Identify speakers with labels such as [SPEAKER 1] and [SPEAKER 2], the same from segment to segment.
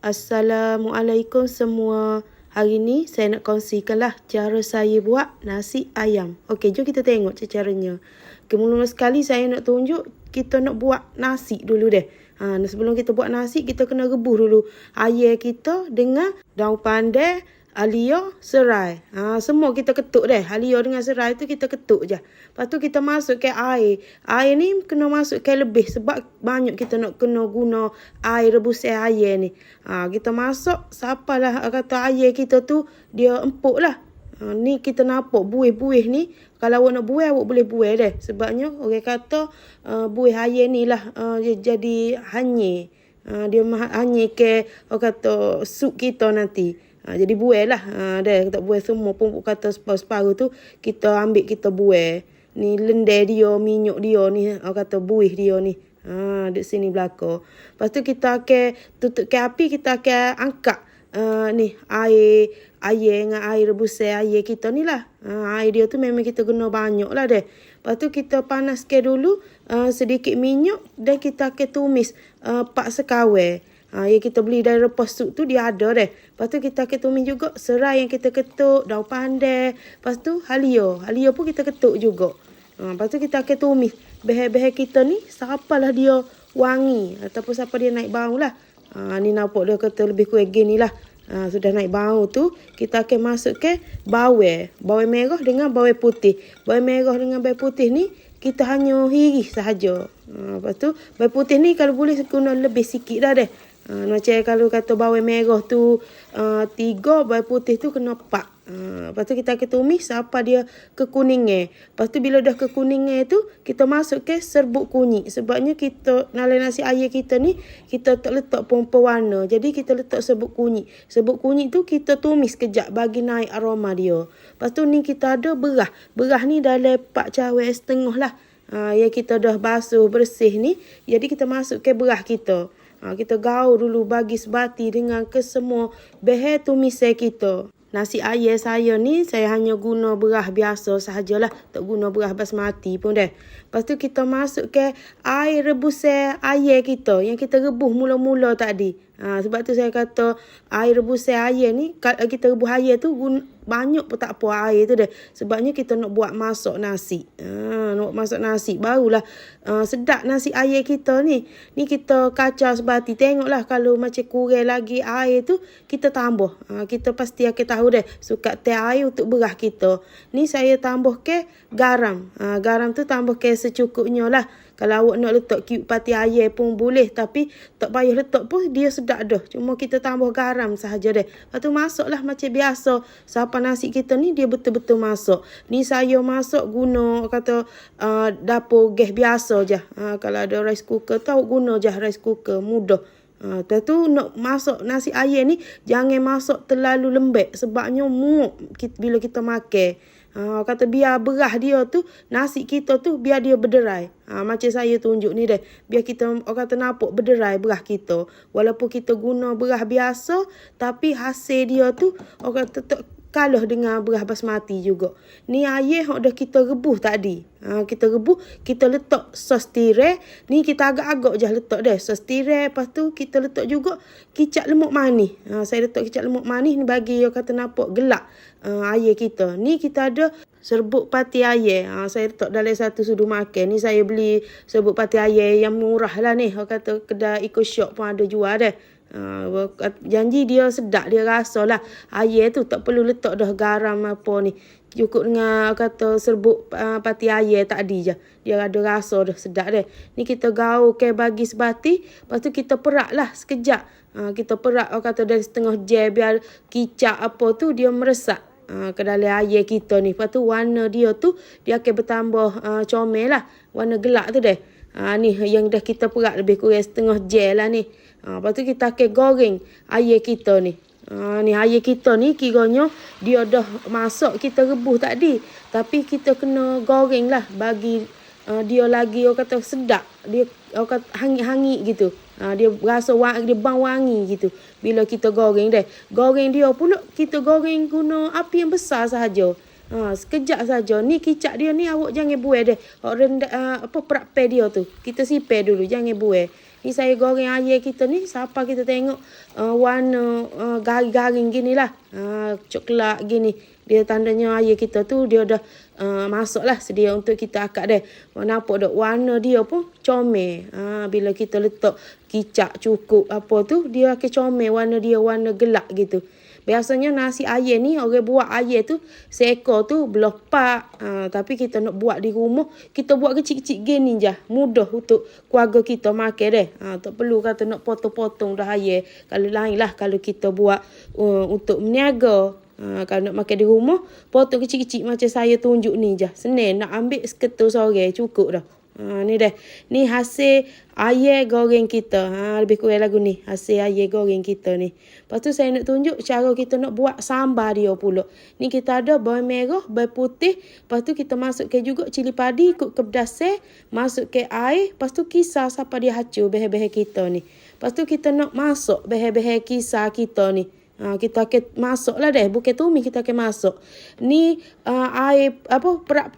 [SPEAKER 1] Assalamualaikum semua. Hari ni saya nak kongsikanlah cara saya buat nasi ayam. Okey, jom kita tengok caranya. Mula-mula sekali saya nak tunjuk kita nak buat nasi dulu deh. Ha, sebelum kita buat nasi, kita kena rebus dulu air kita dengan daun pandai, Alio, serai. Ha, semua kita ketuk deh. Alio dengan serai tu kita ketuk je. Lepas tu kita masuk ke air. Air ni kena masuk ke lebih sebab banyak kita nak kena guna air rebus air ni. Ha, kita masuk, siapalah kata air kita tu dia empuk lah. Ha, ni kita nampak buih-buih ni. Kalau awak nak buih, awak boleh buih deh. Sebabnya orang kata uh, buih air ni lah uh, jadi hanyir. Uh, dia hanyir ke orang kata sup kita nanti. Ha, jadi buih lah. Ha, dah tak buih semua pun kata separuh-separuh tu kita ambil kita buih. Ni lendai dia, minyak dia ni. Orang kata buih dia ni. Ha, di sini belakang. Lepas tu kita akan tutup ke api, kita akan angkat uh, ni air air dengan air rebusan air kita ni lah. Ha, air dia tu memang kita guna banyak lah deh. Lepas tu kita panaskan dulu uh, sedikit minyak dan kita akan tumis uh, pak sekawai. Ha, yang kita beli dari repas sup tu dia ada deh. Lepas tu kita akan tumis juga serai yang kita ketuk, daun pandai. Lepas tu halio. Halio pun kita ketuk juga. Ha, lepas tu kita akan tumis. Behel-behel kita ni, siapalah dia wangi. Ataupun siapa dia naik bau lah. Ha, ni nampak dia kata lebih kurang gini lah. Ha, sudah naik bau tu, kita akan masuk ke bawang. Bawang merah dengan bawang putih. Bawang merah dengan bawang putih ni, kita hanya hiris sahaja. Ha, lepas tu, bawang putih ni kalau boleh guna lebih sikit dah deh. Macam kalau kata bawang merah tu uh, tiga, bawang putih tu kena empat. Ha, lepas tu kita akan tumis sampai dia kekuningnya. Lepas tu bila dah kekuningnya tu, kita masuk ke serbuk kunyit. Sebabnya kita, nalai nasi air kita ni, kita tak letak pun pewarna. Jadi kita letak serbuk kunyit. Serbuk kunyit tu kita tumis kejap bagi naik aroma dia. Lepas tu ni kita ada berah. Berah ni dalam pak cawe setengah lah. Ha, yang kita dah basuh bersih ni. Jadi kita masuk ke berah kita. Ha, kita gaul dulu bagi sebati dengan kesemua behe tumisai kita. Nasi ayam saya ni saya hanya guna berah biasa sahajalah. Tak guna berah basmati pun dah. Lepas tu kita masuk ke air rebusan ayam kita yang kita rebus mula-mula tadi. Ha, sebab tu saya kata air rebusan ayam ni kita rebus ayam tu guna, banyak pun tak apa air tu dah. Sebabnya kita nak buat masak nasi. Ha, nak buat masak nasi barulah uh, sedap nasi ayam kita ni. Ni kita kacau sebati. Tengoklah kalau macam kurang lagi air tu kita tambah. Ha, kita pasti akan tahu dah suka teh air untuk berah kita. Ni saya tambah ke garam. Ha, garam tu tambah ke secukupnya lah. Kalau awak nak letak cube pati air pun boleh. Tapi tak payah letak pun dia sedap dah. Cuma kita tambah garam sahaja deh. Lepas tu masuklah macam biasa. Siapa nasi kita ni dia betul-betul masuk. Ni saya masuk guna kata uh, dapur gas biasa je. Uh, kalau ada rice cooker tahu guna je rice cooker. Mudah. Ha, tu nak masuk nasi ayam ni jangan masuk terlalu lembek sebabnya muak bila kita makan. Ha, kata biar berah dia tu, nasi kita tu biar dia berderai. Ha, macam saya tunjuk ni deh. Biar kita, orang kata nampak berderai berah kita. Walaupun kita guna berah biasa, tapi hasil dia tu, orang kata kalah dengan berah basmati juga. Ni air yang dah kita rebus tadi. Ha, kita rebus, kita letak sos tirai. Ni kita agak-agak je letak deh. Sos tirai, lepas tu kita letak juga kicap lemak manis. Ha, saya letak kicap lemak manis ni bagi yang kata nampak gelap uh, air kita. Ni kita ada serbuk pati air. Ha, saya letak dalam satu sudu makan. Ni saya beli serbuk pati air yang murah lah ni. Orang kata kedai eco shop pun ada jual deh. Uh, janji dia sedap dia rasa lah air tu tak perlu letak dah garam apa ni. Cukup dengan kata serbuk uh, pati air tadi je. Dia ada rasa dah sedap deh ni kita gaul ke bagi sebati. Lepas tu kita perak lah sekejap. Uh, kita perak oh, kata dari setengah jam biar kicap apa tu dia meresap uh, ke dalam air kita ni. Lepas tu warna dia tu dia akan bertambah uh, comel lah. Warna gelap tu deh uh, ni yang dah kita perak lebih kurang setengah jam lah ni Ha, lepas tu kita akan goreng air kita ni. Ha, ni air kita ni kiranya dia dah masak kita rebus tadi. Tapi kita kena goreng lah bagi uh, dia lagi orang kata sedap. Dia orang kata hangit-hangit gitu. Ha, dia rasa wangi, dia bang wangi gitu. Bila kita goreng deh. Goreng dia pula kita goreng guna api yang besar sahaja. Ha, sekejap saja. Ni kicap dia ni awak jangan buai deh. Awak rendah, uh, apa perak dia tu. Kita sipir dulu. Jangan buai. Ni saya goreng air kita ni. Siapa kita tengok uh, warna uh, garing-garing gini lah. Uh, coklat gini. Dia tandanya air kita tu dia dah uh, masuk lah sedia untuk kita akak dia. Nampak dok warna dia pun comel. Uh, bila kita letak kicap cukup apa tu. Dia akan comel warna dia warna gelap gitu. Biasanya nasi ayam ni orang buat ayam tu seekor tu belah pak. Ha, tapi kita nak buat di rumah, kita buat kecil-kecil gini je. Mudah untuk keluarga kita makan deh. Ha, tak perlu kata nak potong-potong dah ayam. Kalau lain lah kalau kita buat uh, untuk meniaga. Ha, kalau nak makan di rumah, potong kecil-kecil macam saya tunjuk ni je. Senin nak ambil seketul sore cukup dah. Ha, ni dah. Ni hasil air goreng kita. Ha, lebih kurang lagu ni. Hasil air goreng kita ni. Lepas tu saya nak tunjuk cara kita nak buat sambal dia pula. Ni kita ada bawang merah, bawang putih. Lepas tu kita masuk ke juga cili padi ikut ke pedasnya. Masuk ke air. Lepas tu kisar sampai dia hacur behe-behe kita ni. Lepas tu kita nak masuk behe-behe kisar kita ni. Ha, kita akan masuk lah deh. Bukan tumis kita akan masuk. Ni uh, air, apa, perak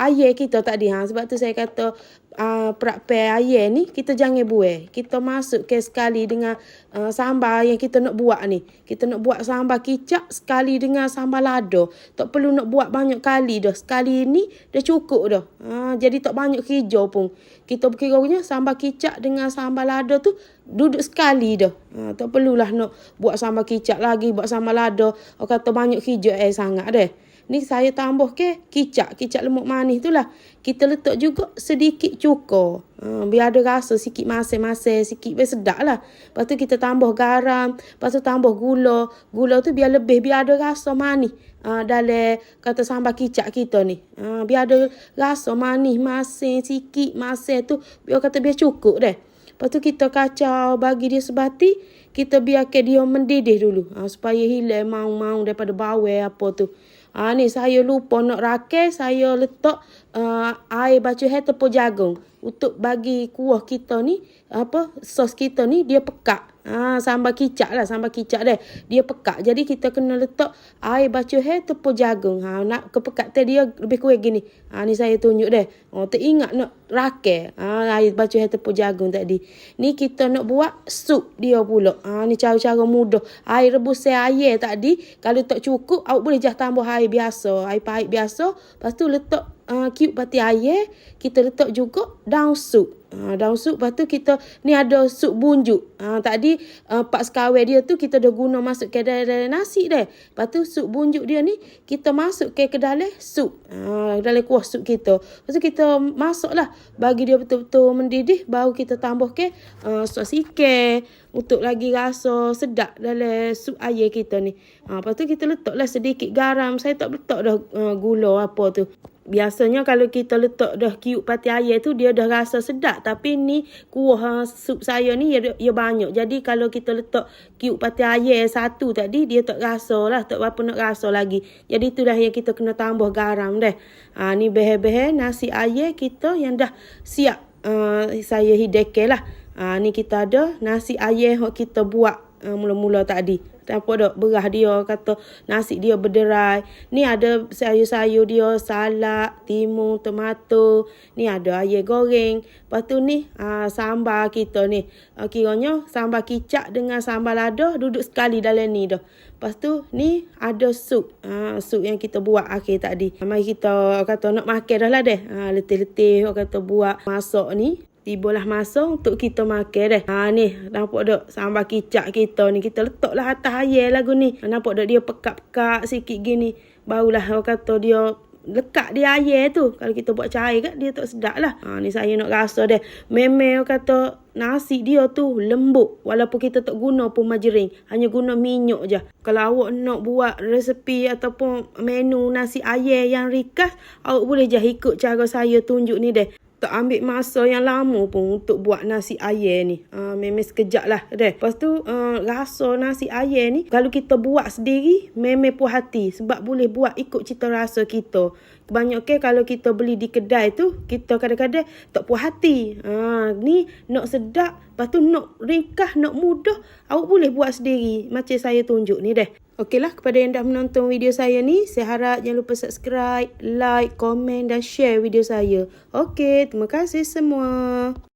[SPEAKER 1] air kita tadi. Ha. Sebab tu saya kata uh, perak air ni kita jangan buai. Kita masuk ke sekali dengan uh, sambal yang kita nak buat ni. Kita nak buat sambal kicap sekali dengan sambal lado. Tak perlu nak buat banyak kali dah. Sekali ni dah cukup dah. Uh, jadi tak banyak hijau pun. Kita berkira-kira sambal kicap dengan sambal lado tu duduk sekali dah. Ha, tak perlulah nak buat sambal kicap lagi, buat sambal lada. Orang kata banyak hijau eh sangat deh. Ni saya tambah ke kicap, kicap lemak manis tu lah. Kita letak juga sedikit cuka. Ha, biar ada rasa sikit masing-masing, sikit biar sedap lah. Lepas tu kita tambah garam, lepas tu tambah gula. Gula tu biar lebih, biar ada rasa manis. Ha, dalam kata sambal kicap kita ni. Ha, biar ada rasa manis, masing, sikit, masing tu. Biar kata biar cukup deh. Lepas tu kita kacau bagi dia sebati. Kita biarkan dia mendidih dulu. Ha, supaya hilang maung-maung daripada bawah apa tu. Ha, ni saya lupa nak rakai. Saya letak uh, air baca hai tepung jagung. Untuk bagi kuah kita ni. apa Sos kita ni dia pekat. Ha, sambal kicap lah, sambal kicap deh. Dia pekat. Jadi kita kena letak air baca hai tepung jagung. Ha, nak kepekat dia lebih kurang gini. Ha, ni saya tunjuk deh. Oh, teringat nak rakai. Ha, air baca hai tepung jagung tadi. Ni kita nak buat sup dia pula. Ha, ni cara-cara mudah. Air rebus air tadi. Kalau tak cukup, awak boleh jah tambah air biasa. Air pahit biasa. Lepas tu letak uh, cube pati air. Kita letak juga daun sup. Ha, daun sup lepas tu kita ni ada sup bunjuk. Ha, tadi uh, pak sekawai dia tu kita dah guna masuk ke dalam nasi dah. Lepas tu sup bunjuk dia ni kita masuk ke dalam sup. Ha, dalam kuah sup kita. Lepas tu kita masuklah bagi dia betul-betul mendidih baru kita tambah ke uh, sos ikan untuk lagi rasa sedap dalam sup air kita ni. Ha, lepas tu kita letaklah sedikit garam. Saya tak letak dah uh, gula apa tu biasanya kalau kita letak dah kiuk pati air tu dia dah rasa sedap. Tapi ni kuah sup saya ni ia banyak. Jadi kalau kita letak kiuk pati air satu tadi dia tak rasa lah tak apa nak rasa lagi. Jadi itulah yang kita kena tambah garam deh ha, ni behe-behe nasi air kita yang dah siap uh, saya hideke lah ha, ni kita ada nasi air yang kita buat uh, mula-mula tadi. Apa dak berah dia kata nasi dia berderai. Ni ada sayur-sayur dia salak timun tomato. Ni ada air goreng. Lepas tu ni ha, sambal kita ni. Ha, kiranya sambal kicap dengan sambal lada duduk sekali dalam ni dah. Lepas tu ni ada sup. Ha, sup yang kita buat akhir tadi. Mari kita kata nak makan dah lah deh. Ha, letih-letih kata buat masak ni Tibalah masa untuk kita makan deh. Ha ni, nampak tak sambal kicap kita ni. Kita letaklah atas air lagu ni. Nampak tak dia pekat-pekat sikit gini. Barulah orang kata dia lekat di air tu. Kalau kita buat cair kat dia tak sedap lah. Ha ni saya nak rasa deh. Memang kata nasi dia tu lembut. Walaupun kita tak guna pun majering. Hanya guna minyak je. Kalau awak nak buat resepi ataupun menu nasi air yang rikas. Awak boleh je ikut cara saya tunjuk ni deh tak ambil masa yang lama pun untuk buat nasi air ni. Uh, memang sekejap lah. Deh. Lepas tu uh, rasa nasi air ni kalau kita buat sendiri memang puas hati. Sebab boleh buat ikut cita rasa kita. Kebanyakan kalau kita beli di kedai tu kita kadang-kadang tak puas hati. Uh, ni nak sedap. Lepas tu nak ringkas, nak mudah. Awak boleh buat sendiri macam saya tunjuk ni deh. Okeylah kepada yang dah menonton video saya ni, saya harap jangan lupa subscribe, like, komen dan share video saya. Okey, terima kasih semua.